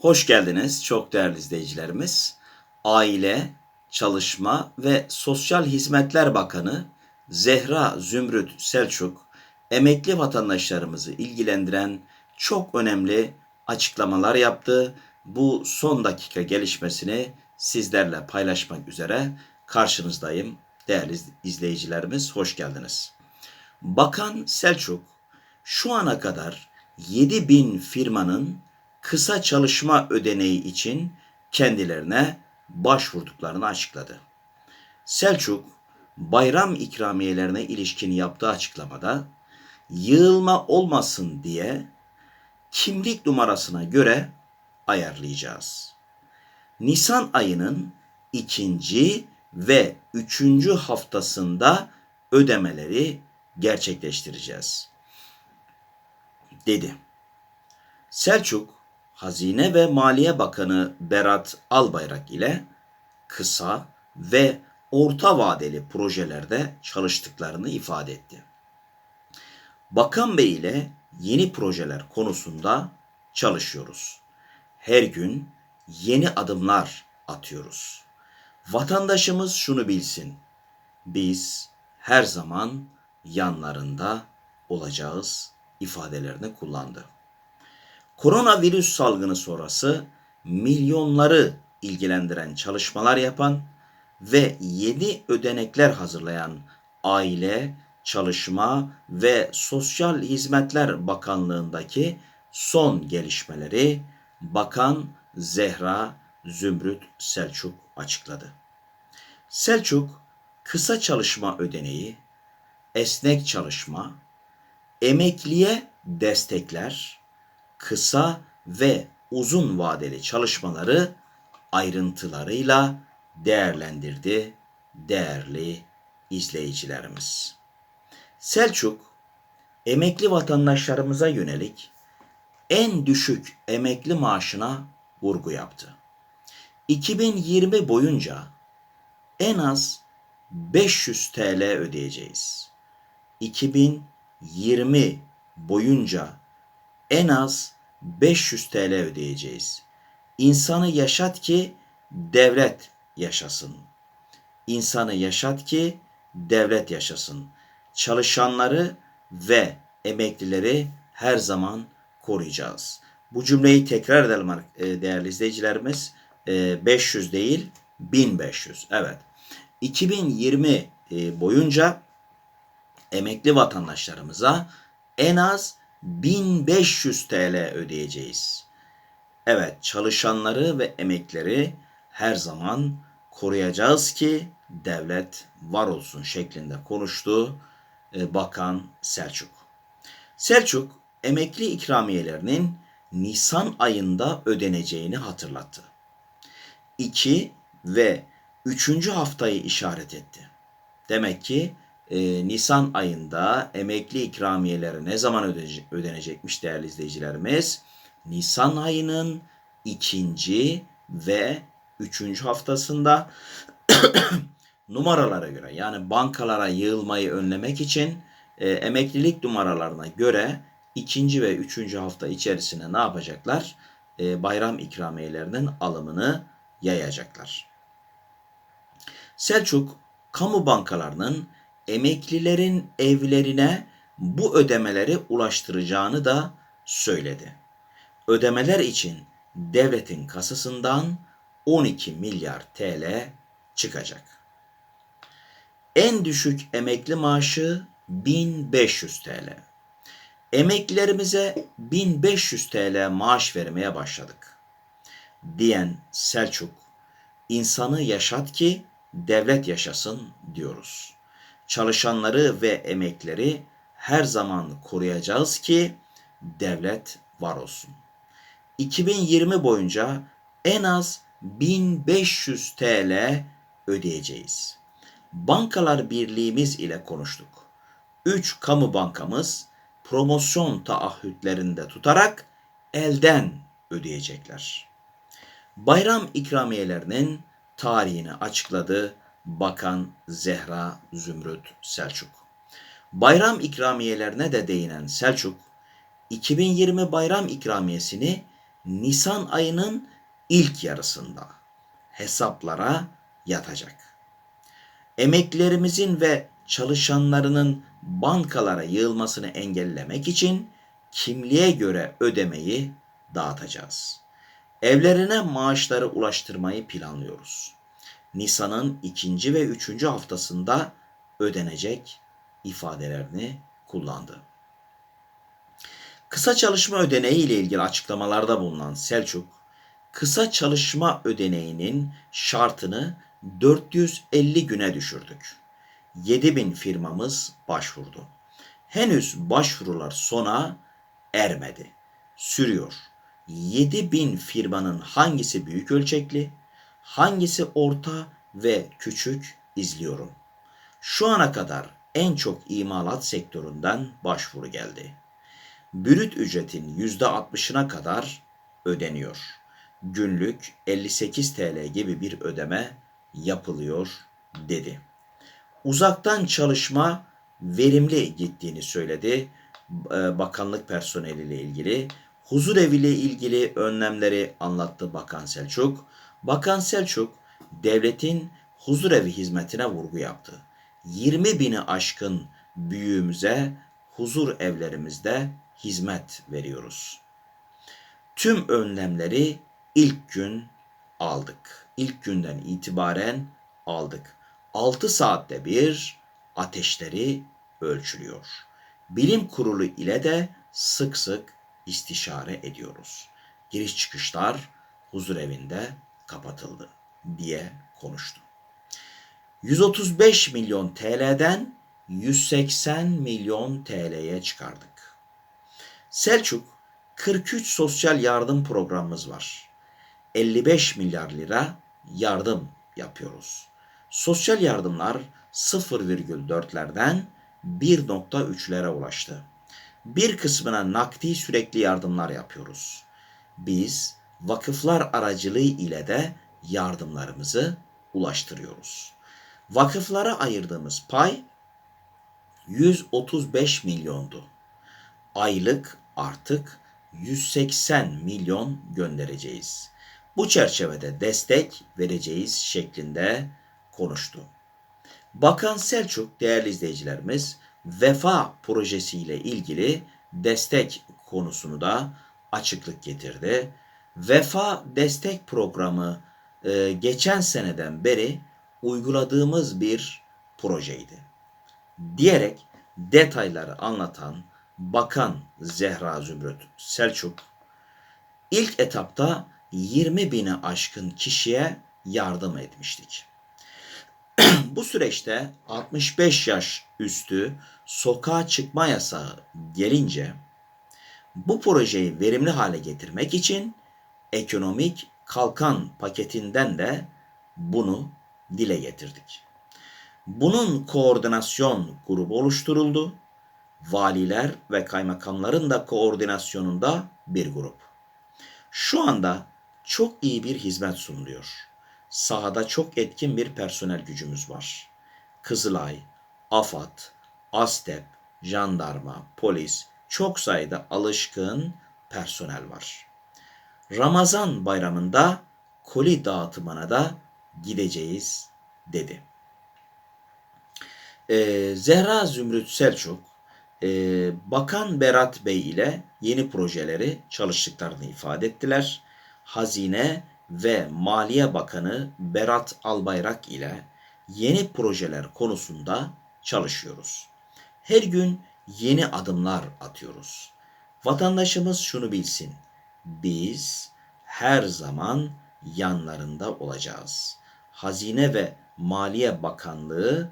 Hoş geldiniz çok değerli izleyicilerimiz. Aile, Çalışma ve Sosyal Hizmetler Bakanı Zehra Zümrüt Selçuk, emekli vatandaşlarımızı ilgilendiren çok önemli açıklamalar yaptı. Bu son dakika gelişmesini sizlerle paylaşmak üzere karşınızdayım. Değerli izleyicilerimiz hoş geldiniz. Bakan Selçuk şu ana kadar 7000 firmanın kısa çalışma ödeneği için kendilerine başvurduklarını açıkladı. Selçuk, bayram ikramiyelerine ilişkin yaptığı açıklamada yığılma olmasın diye kimlik numarasına göre ayarlayacağız. Nisan ayının ikinci ve üçüncü haftasında ödemeleri gerçekleştireceğiz, dedi. Selçuk, Hazine ve Maliye Bakanı Berat Albayrak ile kısa ve orta vadeli projelerde çalıştıklarını ifade etti. Bakan Bey ile yeni projeler konusunda çalışıyoruz. Her gün yeni adımlar atıyoruz. Vatandaşımız şunu bilsin. Biz her zaman yanlarında olacağız ifadelerini kullandı. Koronavirüs salgını sonrası milyonları ilgilendiren çalışmalar yapan ve yeni ödenekler hazırlayan Aile, Çalışma ve Sosyal Hizmetler Bakanlığındaki son gelişmeleri Bakan Zehra Zümrüt Selçuk açıkladı. Selçuk, kısa çalışma ödeneği, esnek çalışma, emekliye destekler, kısa ve uzun vadeli çalışmaları ayrıntılarıyla değerlendirdi değerli izleyicilerimiz. Selçuk emekli vatandaşlarımıza yönelik en düşük emekli maaşına vurgu yaptı. 2020 boyunca en az 500 TL ödeyeceğiz. 2020 boyunca en az 500 TL ödeyeceğiz. İnsanı yaşat ki devlet yaşasın. İnsanı yaşat ki devlet yaşasın. Çalışanları ve emeklileri her zaman koruyacağız. Bu cümleyi tekrar edelim e, değerli izleyicilerimiz. 500 e, değil 1500. Evet. 2020 e, boyunca emekli vatandaşlarımıza en az 1500 TL ödeyeceğiz. Evet, çalışanları ve emekleri her zaman koruyacağız ki devlet var olsun şeklinde konuştu e, Bakan Selçuk. Selçuk emekli ikramiyelerinin Nisan ayında ödeneceğini hatırlattı. 2 ve 3. haftayı işaret etti. Demek ki e, Nisan ayında emekli ikramiyeleri ne zaman ödenecekmiş değerli izleyicilerimiz? Nisan ayının ikinci ve üçüncü haftasında numaralara göre yani bankalara yığılmayı önlemek için e, emeklilik numaralarına göre ikinci ve üçüncü hafta içerisinde ne yapacaklar? E, bayram ikramiyelerinin alımını yayacaklar. Selçuk, kamu bankalarının emeklilerin evlerine bu ödemeleri ulaştıracağını da söyledi. Ödemeler için devletin kasasından 12 milyar TL çıkacak. En düşük emekli maaşı 1500 TL. Emeklilerimize 1500 TL maaş vermeye başladık. Diyen Selçuk, insanı yaşat ki devlet yaşasın diyoruz çalışanları ve emekleri her zaman koruyacağız ki devlet var olsun. 2020 boyunca en az 1500 TL ödeyeceğiz. Bankalar Birliğimiz ile konuştuk. 3 kamu bankamız promosyon taahhütlerinde tutarak elden ödeyecekler. Bayram ikramiyelerinin tarihini açıkladı Bakan Zehra Zümrüt Selçuk. Bayram ikramiyelerine de değinen Selçuk, 2020 bayram ikramiyesini Nisan ayının ilk yarısında hesaplara yatacak. Emeklerimizin ve çalışanlarının bankalara yığılmasını engellemek için kimliğe göre ödemeyi dağıtacağız. Evlerine maaşları ulaştırmayı planlıyoruz. Nisan'ın ikinci ve üçüncü haftasında ödenecek ifadelerini kullandı. Kısa çalışma ödeneği ile ilgili açıklamalarda bulunan Selçuk, kısa çalışma ödeneğinin şartını 450 güne düşürdük. 7000 firmamız başvurdu. Henüz başvurular sona ermedi. Sürüyor. 7000 firmanın hangisi büyük ölçekli, hangisi orta ve küçük izliyorum. Şu ana kadar en çok imalat sektöründen başvuru geldi. Brüt ücretin %60'ına kadar ödeniyor. Günlük 58 TL gibi bir ödeme yapılıyor dedi. Uzaktan çalışma verimli gittiğini söyledi e, bakanlık personeliyle ilgili. Huzur eviyle ilgili önlemleri anlattı Bakan Selçuk. Bakan Selçuk devletin huzur evi hizmetine vurgu yaptı. 20 bini aşkın büyüğümüze huzur evlerimizde hizmet veriyoruz. Tüm önlemleri ilk gün aldık. İlk günden itibaren aldık. 6 saatte bir ateşleri ölçülüyor. Bilim kurulu ile de sık sık istişare ediyoruz. Giriş çıkışlar huzur evinde kapatıldı diye konuştu. 135 milyon TL'den 180 milyon TL'ye çıkardık. Selçuk 43 sosyal yardım programımız var. 55 milyar lira yardım yapıyoruz. Sosyal yardımlar 0,4'lerden 1.3'lere ulaştı. Bir kısmına nakdi sürekli yardımlar yapıyoruz. Biz vakıflar aracılığı ile de yardımlarımızı ulaştırıyoruz. Vakıflara ayırdığımız pay 135 milyondu. Aylık artık 180 milyon göndereceğiz. Bu çerçevede destek vereceğiz şeklinde konuştu. Bakan Selçuk değerli izleyicilerimiz Vefa projesiyle ilgili destek konusunu da açıklık getirdi. Vefa destek programı e, geçen seneden beri uyguladığımız bir projeydi. Diyerek detayları anlatan Bakan Zehra Zümrüt Selçuk ilk etapta 20 bini aşkın kişiye yardım etmiştik. Bu süreçte 65 yaş üstü sokağa çıkma yasağı gelince bu projeyi verimli hale getirmek için ekonomik kalkan paketinden de bunu dile getirdik. Bunun koordinasyon grubu oluşturuldu. Valiler ve kaymakamların da koordinasyonunda bir grup. Şu anda çok iyi bir hizmet sunuluyor sahada çok etkin bir personel gücümüz var. Kızılay, AFAD, ASTEP, jandarma, polis çok sayıda alışkın personel var. Ramazan bayramında koli dağıtımına da gideceğiz dedi. Ee, Zehra Zümrüt Selçuk, e, Bakan Berat Bey ile yeni projeleri çalıştıklarını ifade ettiler. Hazine ve Maliye Bakanı Berat Albayrak ile yeni projeler konusunda çalışıyoruz. Her gün yeni adımlar atıyoruz. Vatandaşımız şunu bilsin. Biz her zaman yanlarında olacağız. Hazine ve Maliye Bakanlığı,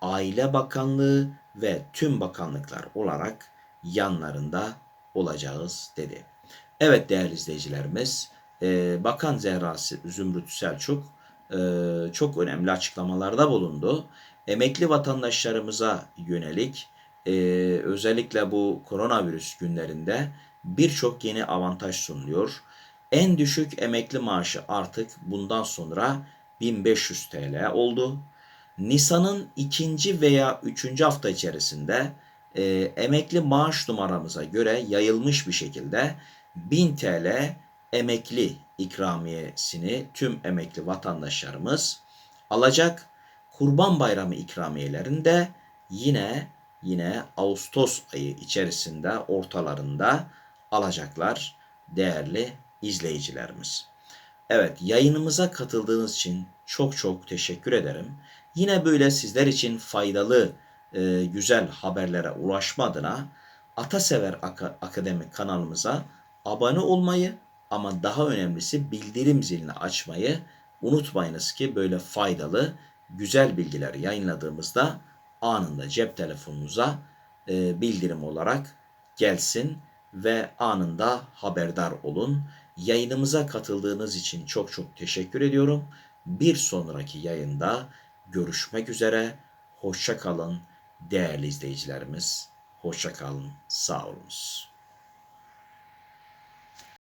Aile Bakanlığı ve tüm bakanlıklar olarak yanlarında olacağız dedi. Evet değerli izleyicilerimiz, e, Bakan Zehra Zümrüt Selçuk e, çok önemli açıklamalarda bulundu. Emekli vatandaşlarımıza yönelik e, özellikle bu koronavirüs günlerinde birçok yeni avantaj sunuluyor. En düşük emekli maaşı artık bundan sonra 1500 TL oldu. Nisan'ın ikinci veya üçüncü hafta içerisinde e, emekli maaş numaramıza göre yayılmış bir şekilde 1000 TL emekli ikramiyesini tüm emekli vatandaşlarımız alacak. Kurban Bayramı ikramiyelerini de yine yine Ağustos ayı içerisinde ortalarında alacaklar değerli izleyicilerimiz. Evet yayınımıza katıldığınız için çok çok teşekkür ederim. Yine böyle sizler için faydalı e, güzel haberlere ulaşma adına Atasever Aka- Akademi kanalımıza abone olmayı ama daha önemlisi bildirim zilini açmayı unutmayınız ki böyle faydalı güzel bilgiler yayınladığımızda anında cep telefonunuza e, bildirim olarak gelsin ve anında haberdar olun. Yayınımıza katıldığınız için çok çok teşekkür ediyorum. Bir sonraki yayında görüşmek üzere. Hoşça kalın değerli izleyicilerimiz. Hoşça kalın. Sağ olunuz.